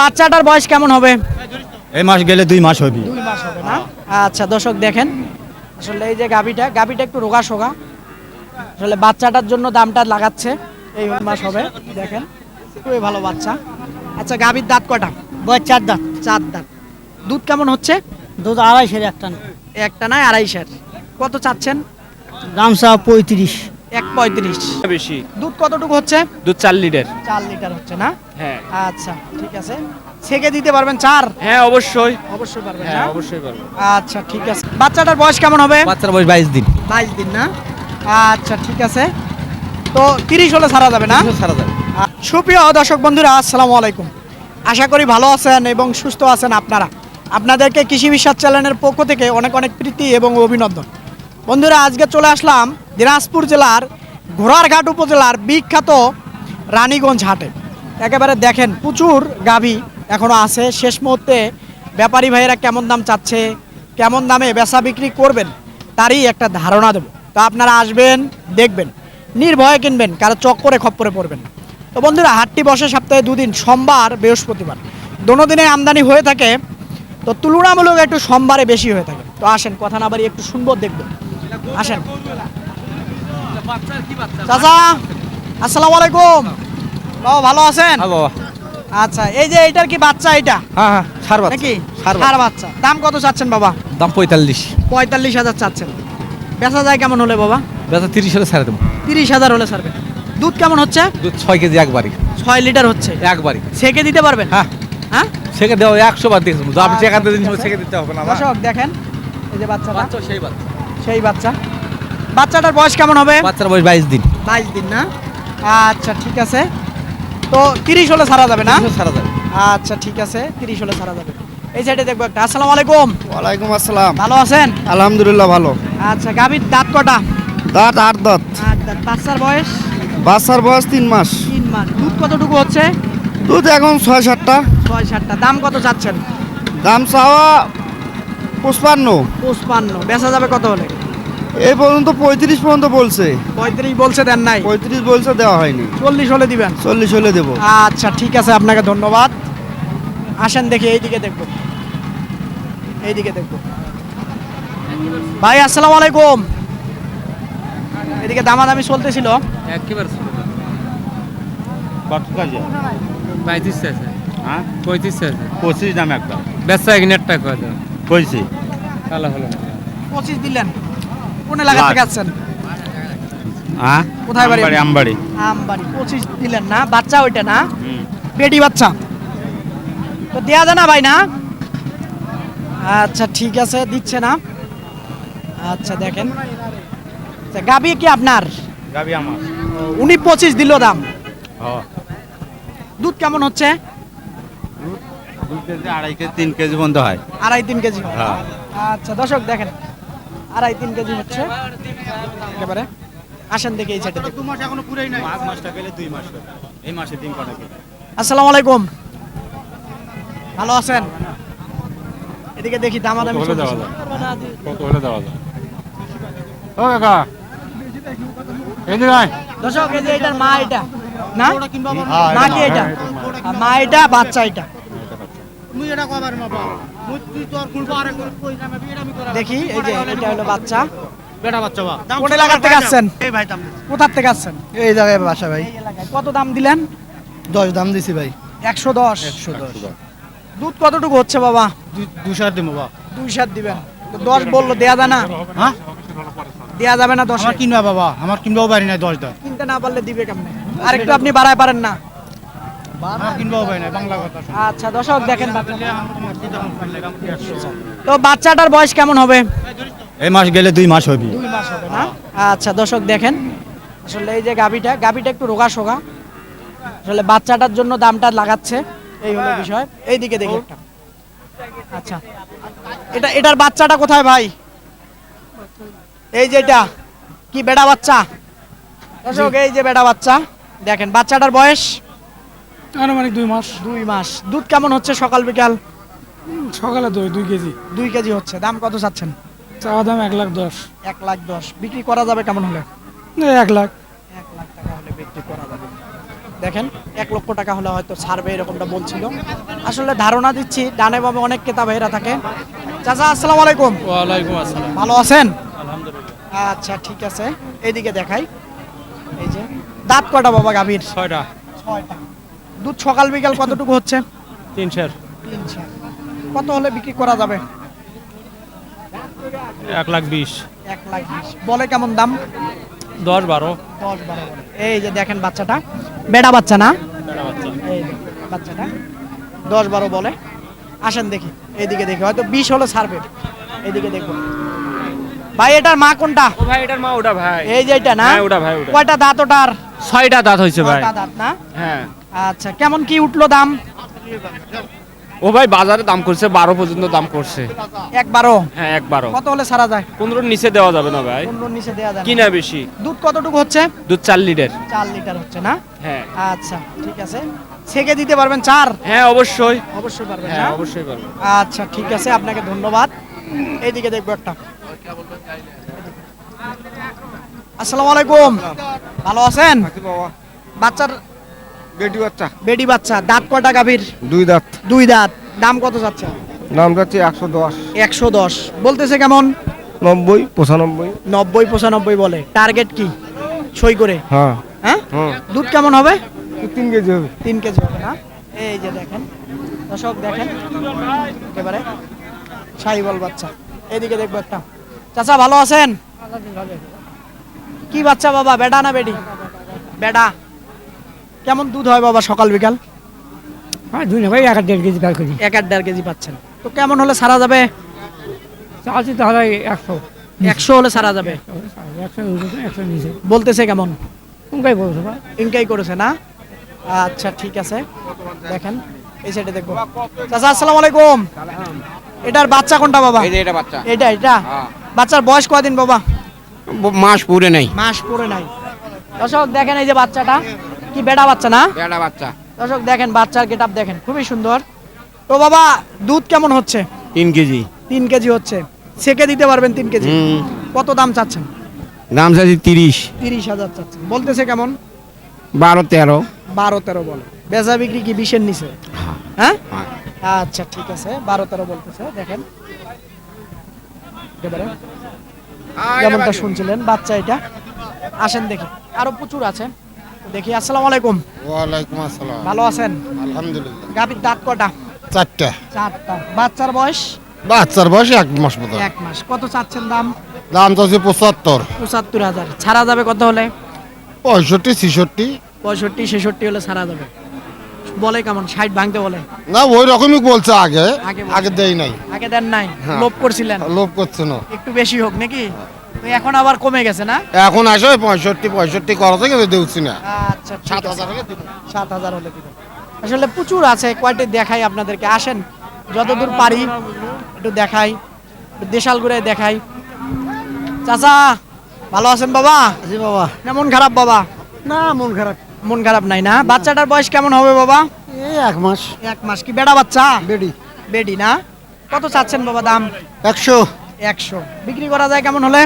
বাচ্চাটার বয়স কেমন হবে? এই মাস গেলে দুই মাস হবে। দুই মাস হবে না? আচ্ছা দর্শক দেখেন আসলে এই যে গাবিটা গাবিটা একটু রোগা সোগা। আসলে বাচ্চাটার জন্য দামটা লাগাচ্ছে এই মাস হবে দেখেন খুবই ভালো বাচ্চা। আচ্ছা গাবির দাঁত কটা? বয়স চার দাঁত। চার দাঁত। দুধ কেমন হচ্ছে? দুধ আড়াইশের একটা না। একটা নয় আড়াইশের। কত চাচ্ছেন? গামছা পঁয়ত্রিশ। এক পঁয়ত্রিশ। বেশি। দুধ কতটুকু হচ্ছে? দুধ চার লিটার। চার লিটার হচ্ছে না? হ্যাঁ। আচ্ছা ঠিক আছে। ছেকে দিতে পারবেন চার? হ্যাঁ অবশ্যই। অবশ্যই পারবেন হ্যাঁ অবশ্যই পারব। আচ্ছা ঠিক আছে। বাচ্চাটার বয়স কেমন হবে? বাচ্চার বয়স বাইশ দিন। বাইশ দিন না? আচ্ছা ঠিক আছে। তো তিরিশ হলে ছাড়া যাবে না? সারা যাবে। সুপ্রিয় দর্শক বন্ধুরা আসসালামু আলাইকুম। আশা করি ভালো আছেন এবং সুস্থ আছেন আপনারা। আপনাদেরকে কৃষি বিশ্বাস চ্যানেলের পক্ষ থেকে অনেক অনেক প্রীতি এবং অভিনন্দন। বন্ধুরা, আজকে চলে আসলাম দিনাজপুর জেলার ঘোড়ারঘাট উপজেলার বিখ্যাত রানীগঞ্জ হাটে। একেবারে দেখেন, প্রচুর গাভী এখনও আছে। শেষ মুহূর্তে ব্যাপারী ভাইয়েরা কেমন দাম চাচ্ছে, কেমন দামে বেচা বিক্রি করবেন, তারই একটা ধারণা দেবো। তো আপনারা আসবেন, দেখবেন, নির্ভয়ে কিনবেন, কারও চক্করে খপ্পরে পড়বেন। তো বন্ধুরা, হাটটি বসে সপ্তাহে দুদিন, সোমবার, বৃহস্পতিবার। দোনো দিনে আমদানি হয়ে থাকে, তো তুলনামূলক একটু সোমবারে বেশি হয়ে থাকে। তো আসেন, কথা না বাড়ি একটু শুনব, দেখব। আসেন। চাচা আসসালামু আলাইকুম বাবা ভালো আছেন? হ্যাঁ বাবা। আচ্ছা এই যে এইটার কি বাচ্চা এটা হ্যাঁ হ্যাঁ সার বাচ্চা। নাকি? সার বাচ্চা। দাম কত চাচ্ছেন বাবা? দাম পঁয়তাল্লিশ। পঁয়তাল্লিশ হাজার চাচ্ছেন। বেচা যায় কেমন হলে বাবা? বেচা তিরিশ হলে ছাড়ে দেবো। তিরিশ হাজার হলে ছাড়বে। দুধ কেমন হচ্ছে? দুধ ছয় কেজি একবারই। ছয় লিটার হচ্ছে? একবারই। সেকে দিতে পারবেন? হ্যাঁ। হ্যাঁ? সেকে দেওয়া একশো বার দেখেছি আপনি টাকা দিয়ে সেকে দিতে হবে না দর্শক দেখেন এই যে বাচ্চাটা। বাচ্চা সেই বাচ্চা। সেই বাচ্চা। বাচ্চাটার বয়স কেমন হবে? বাচ্চার বয়স বাইশ দিন। বাইশ দিন না? আচ্ছা ঠিক আছে। তো তিরিশ হলে ছাড়া যাবে না? সারা যাবে। আচ্ছা ঠিক আছে। তিরিশ হলে ছাড়া যাবে। এই সাইডে দেখব একটা। আসসালামু আলাইকুম। ওয়ালাইকুম আসসালাম। ভালো আছেন? আলহামদুলিল্লাহ ভালো। আচ্ছা গাভীর দাঁত কটা? দাঁত আট দাঁত। আট দাঁত বাচ্চার বয়স? বাচ্চার বয়স তিন মাস। তিন মাস। দুধ কতটুকু হচ্ছে? দুধ এখন ছয় সাতটা। ছয় সাতটা। দাম কত চাচ্ছেন? দাম চাওয়া পুষ্পান্ন পঁচপান্ন। বেচা যাবে কত হলে? এই পর্যন্ত পঁয়ত্রিশ পর্যন্ত বলছে। পঁয়ত্রিশ বলছে দেন নাই। পঁয়ত্রিশ বলছে দেওয়া হয়নি। চল্লিশ হলে দিবেন। চল্লিশ হলে দেবো। আচ্ছা ঠিক আছে আপনাকে ধন্যবাদ। আসেন দেখি এইদিকে দেখব। এইদিকে দেখব। ভাই আসসালামু আলাইকুম। এদিকে দামাদামি চলতেছিল। একেবারে কত কাজে পঁয়ত্রিশ আছে। হ্যাঁ? পঁয়ত্রিশ আছে। পঁচিশ দাম একটা বেচা এক নেট টাকা করে ভালো। হলো পঁচিশ দিলেন। কোন এলাকা থেকে আসছেন হ্যাঁ? কোথায় বাড়ি? আমবাড়ি আমবাড়ি। আমবাড়ি পঁচিশ দিলেন না বাচ্চা ওইটা না? বেটি বাচ্চা। তো দেয়া যায় না ভাই না? আচ্ছা ঠিক আছে দিচ্ছে না। আচ্ছা দেখেন। আচ্ছা, গাবি কি আপনার? যাবি আমার। উনি পঁচিশ দিল দাম। দুধ কেমন হচ্ছে? আড়াই কেজি তিন কেজি পর্যন্ত হয়। আড়াই তিন কেজি। হ্যাঁ। আচ্ছা দর্শক দেখেন আড়াই তিন কেজি হচ্ছে। একেবারে। আসেন দেখি এই সাইডে দেখুন পাঁচ মাসটা গেলে দুই মাস এই মাসে তিন কটা কেজি। আসসালামু আলাইকুম। ভালো আছেন? এদিকে দেখি দামাদামি কত হলে দেওয়া চলতেছে। কত হলে দেওয়া যায়? ও কাকা। এদিকে আয় দর্শক এই যে এটার মা এটা। না? হ্যাঁ, মা। এটা কি মা, এটা? বাচ্চা এটা মা। আর মা এটা বাচ্চা এটা। দেখি এই যে এটা হলো বাচ্চা। কোন এলাকা থেকে আসছেন? কোথার থেকে আসছেন? এই জায়গায় বাসা ভাই। কত দাম দিলেন? দশ দাম দিছি ভাই। একশো দশ। একশো দশ। দুধ কতটুকু হচ্ছে বাবা? দিব বাবা দুই দিবেন। দশ বলল দেয়া যায় না? হ্যাঁ? দেয়া যাবে না দশ? আমার কিনবা বাবা আমার কিনবাও পারি না দশ দাম কিনতে না পারলে দিবে কেমনে? আরেকটু আপনি বাড়ায় পারেন না। আচ্ছা দর্শক দেখেন তো বাচ্চাটার বয়স কেমন হবে? এই মাস গেলে দুই মাস হবে। দুই মাস হবে না? আচ্ছা দর্শক দেখেন। আসলে এই যে গাবিটা গাবিটা একটু রোগা সোগা। আসলে বাচ্চাটার জন্য দামটা লাগাচ্ছে এই হলো বিষয়। এইদিকে দেখি একটা। আচ্ছা এটা এটার বাচ্চাটা কোথায় ভাই? এই যে এটা কি বেড়া বাচ্চা? দর্শক এই যে বেড়া বাচ্চা। দেখেন বাচ্চাটার বয়স? আনুমানিক দুই মাস। দুই মাস। দুধ কেমন হচ্ছে সকাল বিকাল? সকালে দুই দুই কেজি। দুই কেজি হচ্ছে। দাম কত চাচ্ছেন? চাওয়া দাম এক লাখ দশ। এক লাখ দশ। বিক্রি করা যাবে কেমন হলে? এক লাখ। এক লাখ টাকা হলে বিক্রি করা যাবে। দেখেন এক লক্ষ টাকা হলে হয়তো ছাড়বে এরকমটা বলছিল। আসলে ধারণা দিচ্ছি ডানে বামে অনেক ক্রেতা ভাইরা থাকে। চাচা আসসালামু আলাইকুম। ওয়ালাইকুম আসসালাম। ভালো আছেন? আচ্ছা ঠিক আছে। এইদিকে দেখাই। এই যে দাঁত কটা বাবা গাভীর? ছয়টা। ছয়টা। দুধ সকাল বিকাল কতটুকু হচ্ছে? কত হলে বিক্রি করা যাবে? এক লাখ বিশ। এক লাখ বিশ। বলে কেমন দাম? দশ বারো। দশ বারো এই যে দেখেন বাচ্চাটা। বেড়া বাচ্চা না? এই বাচ্চাটা। দশ বারো বলে। আসেন দেখি। এইদিকে দেখি। হয়তো বিশ হলে ছাড়বে এইদিকে দেখব। ভাই এটার মা কোনটা? ও ভাই এটার মা ওটা ভাই। এই যে এটা না? হ্যাঁ, ওটা ভাই, ওটা। কয়টা দাঁত ওটার? ছয়টা দাঁত হয়েছে ভাই। দাঁত না? হ্যাঁ। আচ্ছা কেমন কি উঠল দাম? ও ভাই বাজারে দাম করছে বারো পর্যন্ত দাম করছে। একবারও? হ্যাঁ একবারও। কত হলে ছাড়া যায়? পনেরোর নিচে দেওয়া যাবে না ভাই। পনেরোর নিচে দেওয়া যায় কিনা বেশি। দুধ কতটুকু হচ্ছে? দুধ চার লিটার। চার লিটার হচ্ছে না? হ্যাঁ। আচ্ছা ঠিক আছে। ছেকে দিতে পারবেন চার? হ্যাঁ অবশ্যই। অবশ্যই পারবেন হ্যাঁ অবশ্যই পারব আচ্ছা ঠিক আছে আপনাকে ধন্যবাদ। এইদিকে দেখব একটা। আসসালামু আলাইকুম। ভালো আছেন? বাচ্চার বেটি বাচ্চা। বেডি বাচ্চা দাঁত কয়টা গাভীর? দুই দাঁত। দুই দাঁত। দাম কত যাচ্ছে? নাম যাচ্ছে একশো দশ। একশো দশ। বলতেছে কেমন? নব্বই পঁচানব্বই। নব্বই পঁচানব্বই বলে। টার্গেট কি? সই করে? হ্যাঁ। হ্যাঁ? দুধ কেমন হবে? তিন কেজি হবে। তিন কেজি হবে না? এই যে দেখেন। দর্শক দেখেন। একেবারে সাইবল বাচ্চা। এদিকে দেখব একটা। চাচা ভালো আছেন? কি বাচ্চা বাবা? বেডা না বেডি? বেডা। কেমন দুধ হয় বাবা সকাল বিকাল? হ্যাঁ দুই না ভাই এক আর দেড় কেজি কার করি এক আট দেড় কেজি পাচ্ছেন। তো কেমন হলে সারা যাবে? চালছি তাহলে একশো। একশো হলে সারা যাবে? একশো একশো নিচে। বলতেছে কেমন? বলছো ভাই ইনকাই করেছে না? আচ্ছা ঠিক আছে। দেখেন এই সাইডে দেখব চাচা আসসালামু আলাইকুম। এটার বাচ্চা কোনটা বাবা? এটা বাচ্চা। এটা এটা? হ্যাঁ। বাচ্চার বয়স কয়দিন বাবা? মাস পুরে নাই। মাস পরে নাই। দর্শক দেখেন এই যে বাচ্চাটা। কি বেটা বাচ্চা না? বেড়া বাচ্চা। দর্শক দেখেন বাচ্চার গেটআপ দেখেন খুবই সুন্দর। তো বাবা দুধ কেমন হচ্ছে? তিন কেজি। তিন কেজি হচ্ছে। সেকে দিতে পারবেন তিন কেজি? হুম। কত দাম চাচ্ছেন? দাম চাইছি তিরিশ। তিরিশ হাজার চাচ্ছেন। বলতেছে কেমন? বারো তেরো। বারো তেরো বলে। বেচা বিক্রি কি বিশের নিচে? হ্যাঁ। আচ্ছা ঠিক আছে। বারো তেরো বলতেছে দেখেন। একেবারে। যেমনটা শুনছিলেন বাচ্চা এটা? আসেন দেখি। আরও প্রচুর আছে। দেখি আসসালামু আলাইকুম। ওয়ালাইকুম আসসালাম। ভালো আছেন? আলহামদুলিল্লাহ। গাভীর দাঁত কটা? চারটা। চারটা। বাচ্চার বয়স? বাচ্চার বয়স এক মাস মতো। এক মাস। কত চাচ্ছেন দাম? দাম চাচ্ছে পঁচাত্তর। পঁচাত্তর হাজার। ছাড়া যাবে কত হলে? পঁয়ষট্টি ছিষট্টি। পঁয়ষট্টি ছেষট্টি হলে ছাড়া যাবে। বলে কেমন? ষাট ভাঙতে বলে? না ওই রকমই বলছে আগে। আগে। দেই নাই। আগে দেন নাই। হ্যাঁ। লোভ করছিলেন। লোভ করছে না। একটু বেশি হোক নাকি? এখন আবার কমে গেছে না? এখন আসে পঁয়ষট্টি পঁয়ষট্টি করা থেকে দেউছি না। আচ্ছা সাত হাজার হলে সাত হাজার হলে আসলে প্রচুর আছে কয়টি দেখাই আপনাদেরকে। আসেন যতদূর পারি একটু দেখাই দেশাল ঘুরে দেখাই। চাচা ভালো আছেন বাবা? জি বাবা। না মন খারাপ বাবা? না মন খারাপ। মন খারাপ নাই না? বাচ্চাটার বয়স কেমন হবে বাবা? এই এক মাস। এক মাস কি? বেড়া বাচ্চা? বেডি। বেডি না? কত চাচ্ছেন বাবা দাম? একশো। একশো। বিক্রি করা যায় কেমন হলে?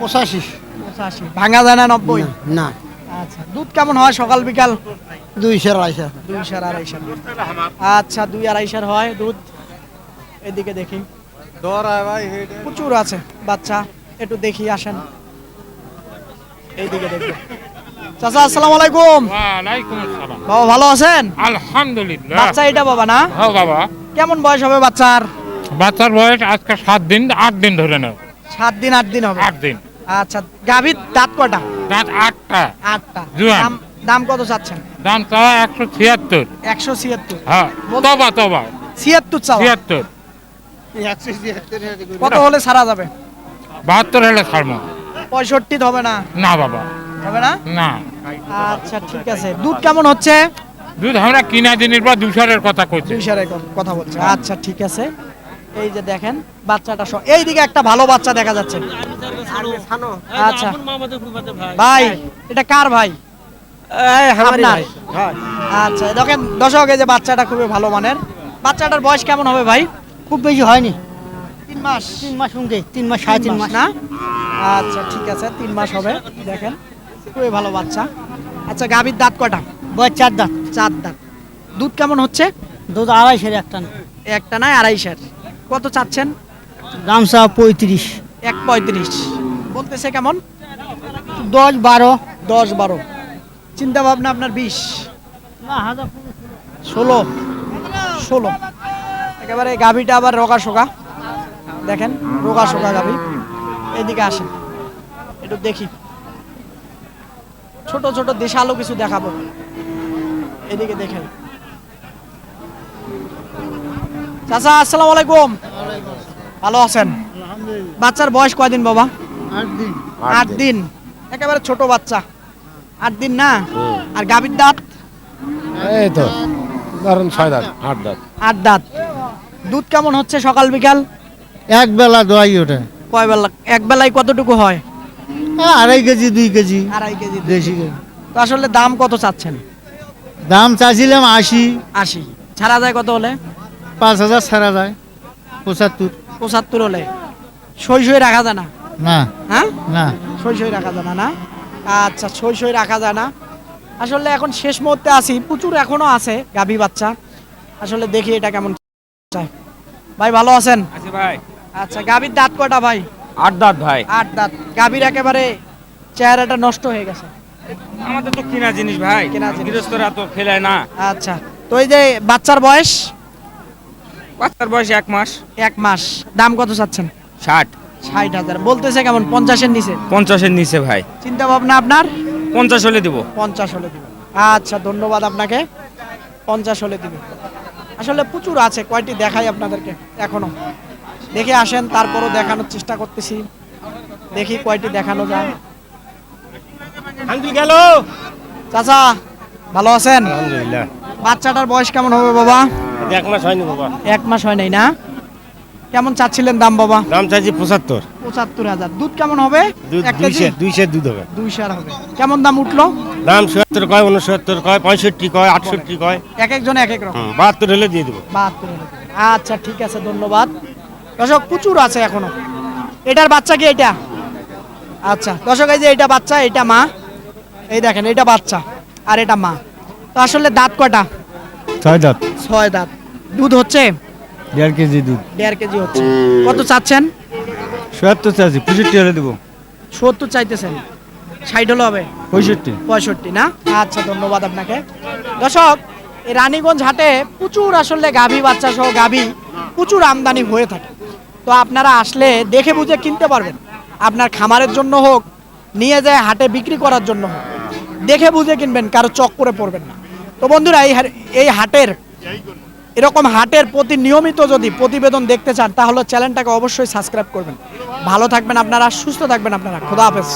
পঁচাশি। পঁচাশি। ভাঙা যায় না নব্বই? না আচ্ছা দুধ কেমন হয় সকাল বিকাল? দুইশো আড়াইশো দুই সার আড়াইশার আচ্ছা দুই আড়াইশার হয় দুধ। এদিকে দেখি। প্রচুর আছে বাচ্চা। একটু দেখি আসেন। এইদিকে দেখি। চাচা আসসালামু আলাইকুম। বাবা ভালো আছেন? আলহামদুলিল্লাহ। বাচ্চা এটা বাবা না? হ্যাঁ বাবা। কেমন বয়স হবে বাচ্চার? বাচ্চার বয়স আজকে সাত দিন আট দিন ধরে নাও। সাত দিন আট দিন হবে? আট দিন। আচ্ছা গাভীর দাঁত কটা? রাত আটটা। আটটা। জুয়ান। দাম দাম কত চাচ্ছেন? দাম চাওয়া একশো ছিয়াত্তর। একশো ছিয়াত্তর। হ্যাঁ তবা তবা। ছিয়াত্তর চাওয়া? ছিয়াত্তর। কত হলে ছাড়া যাবে? বাহাত্তর হলে ছাড়বো পঁয়ষট্টি হবে না? না বাবা। হবে না? না। আচ্ছা ঠিক আছে। দুধ কেমন হচ্ছে? দুধ আমরা কিনা দিনের পর দুশারের কথা কইছি। দুই সারের কথা বলছে। আচ্ছা ঠিক আছে। এই যে দেখেন বাচ্চাটা এইদিকে একটা ভালো বাচ্চা দেখা যাচ্ছে। আচ্ছা। ভাই এটা কার ভাই? আপনার? আচ্ছা দেখেন দর্শক এই যে বাচ্চাটা খুবই ভালো মানের। বাচ্চাটার বয়স কেমন হবে ভাই? খুব বেশি হয়নি। তিন মাস। তিন মাস তিন মাস সাড়ে তিন মাস। না? আচ্ছা ঠিক আছে তিন মাস হবে দেখেন। খুবই ভালো বাচ্চা। আচ্ছা গাভীর দাঁত কটা? বয়স চার দাঁত। চার দাঁত। দুধ কেমন হচ্ছে? দুধ আড়াইশের একটা না। একটা নয় আড়াইশের। কত চাচ্ছেন? চা পঁয়ত্রিশ। এক পঁয়ত্রিশ। বলতেছে কেমন? দশ বারো। দশ বারো। চিন্তা ভাবনা আপনার বিশ। ষোলো। ষোলো। একেবারে গাভীটা আবার রোগা শোকা দেখেন রোগা শোকা গাভী। এদিকে আসেন। একটু দেখি। ছোট ছোট দেশালো কিছু দেখাবো। এদিকে দেখেন। চাচা আসসালামু আলাইকুম। ভালো আছেন? বাচ্চার বয়স কয়দিন বাবা? আট দিন। আট দিন। একেবারে ছোট বাচ্চা। আট দিন না? আর গাভীর দাঁত? এই তো ধরেন ছয় দাঁত আট দাঁত। আট দাঁত। দুধ কেমন হচ্ছে সকাল বিকাল? এক বেলা দোয়াই ওটা কয় বেলা? এক বেলায় কতটুকু হয়? আড়াই কেজি দুই কেজি। আড়াই কেজি দেশি কেজি। তো আসলে দাম কত চাচ্ছেন? দাম চাইছিলাম আশি। আশি। ছাড়া যায় কত হলে? পাঁচ হাজার ছাড়া যায়। পঁচাত্তর। পঁচাত্তর হলে। সই সই রাখা যায় না? না। হ্যাঁ? না। সই সই রাখা যায় না না? আচ্ছা সই সই রাখা যায় না। আসলে এখন শেষ মুহূর্তে আছি। প্রচুর এখনও আছে গাভী বাচ্চা। আসলে দেখি এটা কেমন ভাই ভালো আছেন? আচ্ছা ভাই। আচ্ছা গাভীর দাঁত কয়টা ভাই? আট দাঁত ভাই। আট দাঁত। গাভীর একেবারে চেহারাটা নষ্ট হয়ে গেছে। আমাদের তো কিনা জিনিস ভাই। কেনা জিনিস। গৃহস্থরা তো খেলায় না। আচ্ছা তো এই যে বাচ্চার বয়স? বাচ্চার বয়স এক মাস। এক মাস। দাম কত চাচ্ছেন? ষাট। ষাট হাজার। বলতেছে কেমন? পঞ্চাশের নিচে। পঞ্চাশের নিচে ভাই। চিন্তা ভাবনা আপনার? পঞ্চাশ হলে দিব। পঞ্চাশ হলে দিবেন আচ্ছা ধন্যবাদ আপনাকে। পঞ্চাশ হলে দিবেন আসলে প্রচুর আছে কয়টি দেখাই আপনাদেরকে এখনও। দেখে আসেন তারপরও দেখানোর চেষ্টা করতেছি। দেখি কয়টি দেখানো যায়। গেল। চাচা ভালো আছেন? আলহামদুলিল্লাহ। বাচ্চাটার বয়স কেমন হবে বাবা? এক মাস হয়নি বাবা। এক মাস হয় নাই না? কেমন চাচ্ছিলেন দাম বাবা? দাম চাইছি পঁচাত্তর। পঁচাত্তর হাজার। দুধ কেমন হবে? দুইশো দুধ হবে। দুই সার হবে। কেমন দাম উঠল? দাম সত্তর কয় উনসত্তর কয় পঁয়ষট্টি কয় আটষট্টি কয়। এক একজন এক এক রকম। বাহাত্তর হলে দিয়ে দেবো। বাহাত্তর হলে। আচ্ছা ঠিক আছে ধন্যবাদ। দর্শক প্রচুর আছে এখনও। এটার বাচ্চা কি এটা? আচ্ছা দর্শক এই যে এটা বাচ্চা এটা মা। এই দেখেন এটা বাচ্চা আর এটা মা। তো আসলে দাঁত কটা? ছয় দাঁত। ছয় দাঁত। দুধ হচ্ছে? দেড় কেজি দুধ। দেড় কেজি হচ্ছে। কত চাচ্ছেন? সত্তর চাচ্ছি পঁয়ষট্টি হলে দেবো। সত্তর চাইতেছেন। ষাট হলে হবে? পঁয়ষট্টি। পঁয়ষট্টি না? আচ্ছা ধন্যবাদ আপনাকে। দর্শক এই রানীগঞ্জ হাটে প্রচুর আসলে গাভী বাচ্চা সহ গাভী প্রচুর আমদানি হয়ে থাকে। তো আপনারা আসলে দেখে বুঝে কিনতে পারবেন। আপনার খামারের জন্য হোক নিয়ে যায় হাটে বিক্রি করার জন্য হোক। দেখে বুঝে কিনবেন কারও চক করে পড়বেন না। তো বন্ধুরা, এই এই হাটের এরকম হাটের প্রতি নিয়মিত যদি প্রতিবেদন দেখতে চান, তাহলে চ্যানেলটাকে অবশ্যই সাবস্ক্রাইব করবেন। ভালো থাকবেন আপনারা, সুস্থ থাকবেন আপনারা। খোদা হাফেজ।